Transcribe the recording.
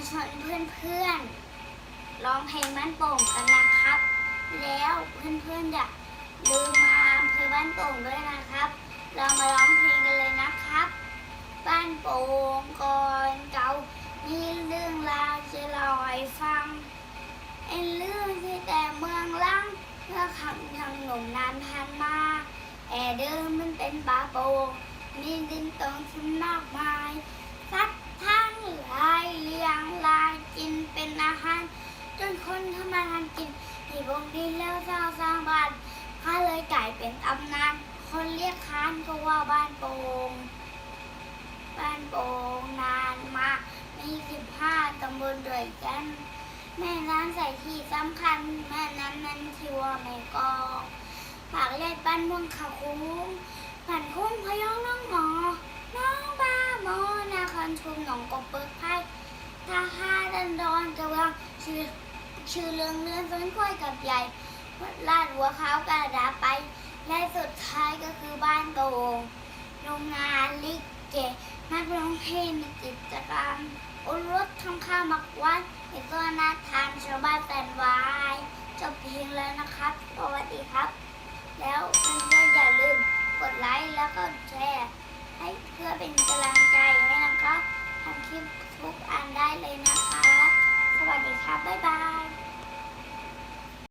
มาชวนเพื่อนๆร้องเพลงบ้านโป่งกันนะครับ แล้วเพื่อนๆอย่าลืมมาอำเภอบ้านโป่งด้วยนะครับ เรามาร้องเพลงกันเลยนะครับ บ้านโป่งก่อนเก่ามีเรื่องราวจะล่าให้ฟังไอ้เรื่องที่แต่เมืองลังเมื่อคำทางหนุ่มนานผ่านมาแอเดิมมันเป็นป่าโป่งมีดินตรงขึ้นมากมาย นคนทำมาทำกินที่บงดินแล้วสร้างสร้างบ้านข้าเลยกลายเป็นตำนาน คนเรียกค้านก็ว่าบ้านโป่งบ้านโป่งนานมากมีสิบห้าตำบลด้วยกัน แม่น้ำใส่ที่สำคัญ แม่น้ำนั้นที่ว่าแม่กองปากเล็ดบ้านมืองขาคุ้งผ่านคุ้งพยองน้องหมอ น้องบ้าหมอนาคันชุมหนองกบเปิกไพ่ท่าห้าดันดอนกระเบืองชื่อ ชื่อเรื่องเลื่อนต้นกล้วยกับใหญ่ลาดหัวเขากระดาไป และสุดท้ายก็คือบ้านโป่งโรงงานลิเกนักร้องเพลงในกิจกรรมอุรสทำข้าวมักวัดในตัวนาทานชาวบ้านแสนวายจบเพลงแล้วนะครับ สวัสดีครับ แล้วเพื่อนๆอย่าลืมกดไลค์แล้วก็แชร์ให้เพื่อเป็นกำลังใจให้นะครับทำคลิปทุกอันได้เลยนะ